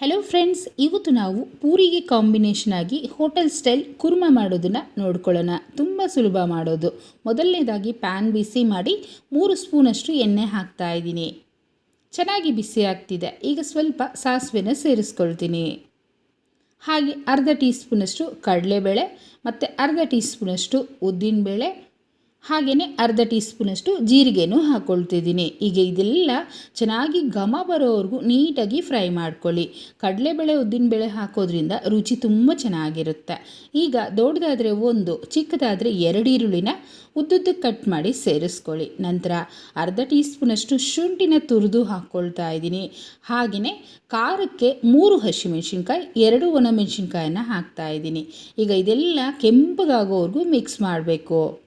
Hello friends ಇವತ್ತು ನಾವು ಪೂರಿಗೆ ಕಾಂಬಿನೇಷನ್ ಆಗಿ ಹೋಟೆಲ್ ಸ್ಟೈಲ್ ಕುರ್ಮ ಮಾಡೋದನ್ನು ನೋಡ್ಕೊಳ್ಳೋಣ. ತುಂಬ ಸುಲಭ ಮಾಡೋದು. ಮೊದಲನೇದಾಗಿ ಪ್ಯಾನ್ ಬಿಸಿ ಮಾಡಿ ಮೂರು ಸ್ಪೂನಷ್ಟು ಎಣ್ಣೆ ಹಾಕ್ತಾ ಇದ್ದೀನಿ. ಚೆನ್ನಾಗಿ ಬಿಸಿ ಆಗ್ತಿದೆ. ಈಗ ಸ್ವಲ್ಪ ಸಾಸಿವೆನ ಸೇರಿಸ್ಕೊಳ್ತೀನಿ. ಹಾಗೆ ಅರ್ಧ ಟೀ ಸ್ಪೂನಷ್ಟು ಕಡಲೆಬೇಳೆ, ಮತ್ತು ಅರ್ಧ ಟೀ ಸ್ಪೂನಷ್ಟು ಉದ್ದಿನಬೇಳೆ ಹಾಗೆಯೇ ಅರ್ಧ ಟೀ ಸ್ಪೂನಷ್ಟು ಜೀರಿಗೆನೂ ಹಾಕ್ಕೊಳ್ತಿದ್ದೀನಿ ಈಗ ಇದೆಲ್ಲ ಚೆನ್ನಾಗಿ ಘಮ ಬರೋವರೆಗೂ ನೀಟಾಗಿ ಫ್ರೈ ಮಾಡ್ಕೊಳ್ಳಿ. ಕಡಲೆಬೇಳೆ ಉದ್ದಿನಬೇಳೆ ಹಾಕೋದ್ರಿಂದ ರುಚಿ ತುಂಬ ಚೆನ್ನಾಗಿರುತ್ತೆ. ಈಗ ದೊಡ್ಡದಾದರೆ ಒಂದು, ಚಿಕ್ಕದಾದರೆ ಎರಡು ಈರುಳ್ಳಿನ ಉದ್ದುದ್ದಕ್ಕೆ ಕಟ್ ಮಾಡಿ ಸೇರಿಸ್ಕೊಳ್ಳಿ. ನಂತರ ಅರ್ಧ ಟೀ ಸ್ಪೂನಷ್ಟು ಶುಂಠಿನ ತುರಿದು ಹಾಕ್ಕೊಳ್ತಾ ಇದ್ದೀನಿ. ಹಾಗೆಯೇ ಖಾರಕ್ಕೆ ಮೂರು ಹಸಿಮೆಣ್ಸಿನ್ಕಾಯಿ, ಎರಡು ಒಣಮೆಣ್ಸಿನ್ಕಾಯನ್ನ ಹಾಕ್ತಾ ಇದ್ದೀನಿ. ಈಗ ಇದೆಲ್ಲ ಕೆಂಪಗಾಗೋವರೆಗೂ ಮಿಕ್ಸ್ ಮಾಡಬೇಕು.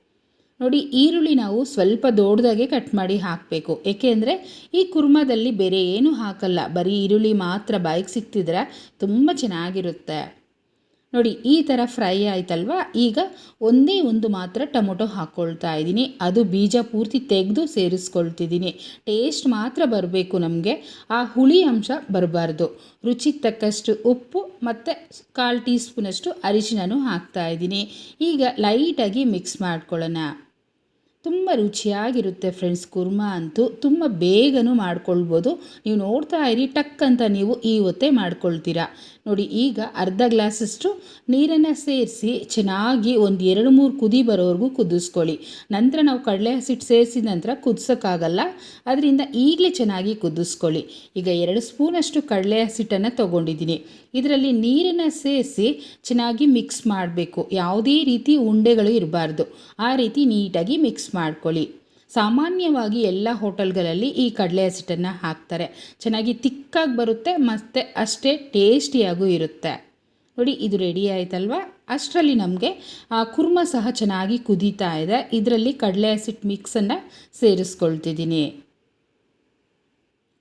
ನೋಡಿ, ಈರುಳ್ಳಿ ನಾವು ಸ್ವಲ್ಪ ದೊಡ್ಡದಾಗೆ ಕಟ್ ಮಾಡಿ ಹಾಕಬೇಕು. ಏಕೆಂದರೆ ಈ ಕುರ್ಮದಲ್ಲಿ ಬೇರೆ ಏನೂ ಹಾಕಲ್ಲ. ಬರೀ ಈರುಳ್ಳಿ ಮಾತ್ರ ಬಾಯಿಗೆ ಸಿಕ್ತಿದ್ರೆ ತುಂಬ ಚೆನ್ನಾಗಿರುತ್ತೆ. ನೋಡಿ, ಈ ಥರ ಫ್ರೈ ಆಯ್ತಲ್ವಾ? ಈಗ ಒಂದೇ ಒಂದು ಮಾತ್ರ ಟೊಮೊಟೊ ಹಾಕ್ಕೊಳ್ತಾ ಇದ್ದೀನಿ. ಅದು ಬೀಜ ಪೂರ್ತಿ ತೆಗೆದು ಸೇರಿಸ್ಕೊಳ್ತಿದ್ದೀನಿ. ಟೇಸ್ಟ್ ಮಾತ್ರ ಬರಬೇಕು ನಮಗೆ. ಆ ಹುಳಿ ಅಂಶ ಬರಬಾರ್ದು. ರುಚಿಗೆ ತಕ್ಕಷ್ಟು ಉಪ್ಪು ಮತ್ತು ಕಾಲು ಟೀ ಸ್ಪೂನಷ್ಟು ಅರಿಶಿನೂ ಹಾಕ್ತಾ ಇದ್ದೀನಿ. ಈಗ ಲೈಟಾಗಿ ಮಿಕ್ಸ್ ಮಾಡ್ಕೊಳ್ಳೋಣ. ತುಂಬ ರುಚಿಯಾಗಿರುತ್ತೆ ಫ್ರೆಂಡ್ಸ್ ಕುರ್ಮಾ ಅಂತೂ. ತುಂಬ ಬೇಗನೂ ಮಾಡ್ಕೊಳ್ಬೋದು. ನೀವು ನೋಡ್ತಾ ಇರಿ, ಟಕ್ ಅಂತ ನೀವು ಈ ಹೊತ್ತೆ ಮಾಡ್ಕೊಳ್ತೀರಾ. ನೋಡಿ, ಈಗ ಅರ್ಧ ಗ್ಲಾಸಷ್ಟು ನೀರನ್ನು ಸೇರಿಸಿ ಚೆನ್ನಾಗಿ ಒಂದು ಎರಡು ಮೂರು ಕುದಿ ಬರೋವರೆಗೂ ಕುದಿಸ್ಕೊಳ್ಳಿ. ನಂತರ ನಾವು ಕಡಲೆ ಹಸಿಟ್ಟು ಸೇರಿಸಿದ ನಂತರ ಕುದಿಸೋಕ್ಕಾಗಲ್ಲ. ಅದರಿಂದ ಈಗಲೇ ಚೆನ್ನಾಗಿ ಕುದಿಸ್ಕೊಳ್ಳಿ. ಈಗ ಎರಡು ಸ್ಪೂನಷ್ಟು ಕಡಲೆ ಹಸಿಟ್ಟನ್ನು ತೊಗೊಂಡಿದ್ದೀನಿ. ಇದರಲ್ಲಿ ನೀರನ್ನು ಸೇರಿಸಿ ಚೆನ್ನಾಗಿ ಮಿಕ್ಸ್ ಮಾಡಬೇಕು. ಯಾವುದೇ ರೀತಿ ಉಂಡೆಗಳು ಇರಬಾರ್ದು. ಆ ರೀತಿ ನೀಟಾಗಿ ಮಿಕ್ಸ್ ಮಾಡ್ಕೊಳ್ಳಿ. ಸಾಮಾನ್ಯವಾಗಿ ಎಲ್ಲ ಹೋಟೆಲ್ಗಳಲ್ಲಿ ಈ ಕಡಲೆ ಹಸಿಟ್ಟನ್ನು ಹಾಕ್ತಾರೆ. ಚೆನ್ನಾಗಿ ತಿಕ್ಕಾಗಿ ಬರುತ್ತೆ, ಮತ್ತು ಅಷ್ಟೇ ಟೇಸ್ಟಿಯಾಗೂ ಇರುತ್ತೆ. ನೋಡಿ, ಇದು ರೆಡಿ ಆಯ್ತಲ್ವ? ಅಷ್ಟರಲ್ಲಿ ನಮಗೆ ಕುರ್ಮ ಸಹ ಚೆನ್ನಾಗಿ ಕುದೀತಾ ಇದೆ. ಇದರಲ್ಲಿ ಕಡಲೆ ಹಸಿಟ್ಟು ಮಿಕ್ಸನ್ನು ಸೇರಿಸ್ಕೊಳ್ತಿದ್ದೀನಿ.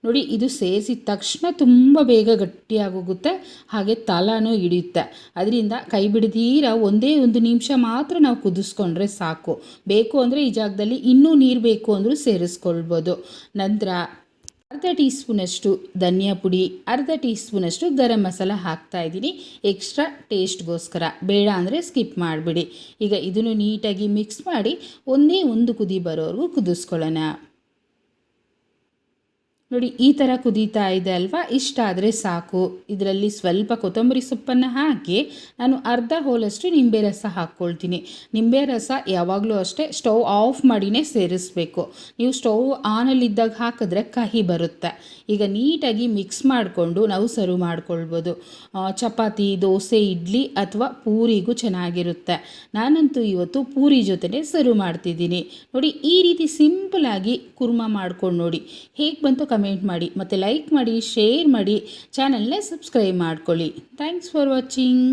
ನೋಡಿ, ಇದು ಸೇರಿಸಿದ ತಕ್ಷಣ ತುಂಬ ಬೇಗ ಗಟ್ಟಿಯಾಗೋಗುತ್ತೆ. ಹಾಗೆ ತಲಾನೂ ಹಿಡಿಯುತ್ತೆ. ಅದರಿಂದ ಕೈ ಬಿಡದೀರ ಒಂದೇ ಒಂದು ನಿಮಿಷ ಮಾತ್ರ ನಾವು ಕುದಿಸ್ಕೊಂಡ್ರೆ ಸಾಕು. ಬೇಕು ಅಂದರೆ ಈ ಜಾಗದಲ್ಲಿ ಇನ್ನೂ ನೀರು ಬೇಕು ಅಂದರೂ ಸೇರಿಸ್ಕೊಳ್ಬೋದು. ನಂತರ ಅರ್ಧ ಟೀ ಸ್ಪೂನಷ್ಟು ಧನಿಯಾ ಪುಡಿ, ಅರ್ಧ ಟೀ ಸ್ಪೂನಷ್ಟು ಗರಂ ಮಸಾಲ ಹಾಕ್ತಾ ಇದ್ದೀನಿ. ಎಕ್ಸ್ಟ್ರಾ ಟೇಸ್ಟ್ಗೋಸ್ಕರ. ಬೇಡ ಅಂದರೆ ಸ್ಕಿಪ್ ಮಾಡಿಬಿಡಿ. ಈಗ ಇದನ್ನು ನೀಟಾಗಿ ಮಿಕ್ಸ್ ಮಾಡಿ ಒಂದೇ ಒಂದು ಕುದಿ ಬರೋವರೆಗೂ ಕುದಿಸ್ಕೊಳ್ಳೋಣ. ನೋಡಿ, ಈ ಥರ ಕುದೀತಾ ಇದೆ ಅಲ್ವಾ? ಇಷ್ಟ ಆದರೆ ಸಾಕು. ಇದರಲ್ಲಿ ಸ್ವಲ್ಪ ಕೊತ್ತಂಬರಿ ಸೊಪ್ಪನ್ನು ಹಾಕಿ ನಾನು ಅರ್ಧ ಹೋಲಷ್ಟು ನಿಂಬೆ ರಸ ಹಾಕ್ಕೊಳ್ತೀನಿ. ನಿಂಬೆ ರಸ ಯಾವಾಗಲೂ ಅಷ್ಟೇ ಸ್ಟವ್ ಆಫ್ ಮಾಡಿನೇ ಸೇರಿಸ್ಬೇಕು. ನೀವು ಸ್ಟವ್ ಆನಲ್ಲಿದ್ದಾಗ ಹಾಕಿದ್ರೆ ಕಹಿ ಬರುತ್ತೆ. ಈಗ ನೀಟಾಗಿ ಮಿಕ್ಸ್ ಮಾಡಿಕೊಂಡು ನಾವು ಸರ್ವ್ ಮಾಡ್ಕೊಳ್ಬೋದು. ಚಪಾತಿ, ದೋಸೆ, ಇಡ್ಲಿ ಅಥವಾ ಪೂರಿಗೂ ಚೆನ್ನಾಗಿರುತ್ತೆ. ನಾನಂತೂ ಇವತ್ತು ಪೂರಿ ಜೊತೆನೇ ಸರ್ವ್ ಮಾಡ್ತಿದ್ದೀನಿ. ನೋಡಿ, ಈ ರೀತಿ ಸಿಂಪಲಾಗಿ ಕುರ್ಮ ಮಾಡ್ಕೊಂಡು ನೋಡಿ. ಹೇಗೆ ಬಂತು ಕಮೆಂಟ್ ಮಾಡಿ ಮತ್ತು ಲೈಕ್ ಮಾಡಿ ಶೇರ್ ಮಾಡಿ ಚಾನಲ್ನ ಸಬ್ಸ್ಕ್ರೈಬ್ ಮಾಡ್ಕೊಳ್ಳಿ. Thanks for watching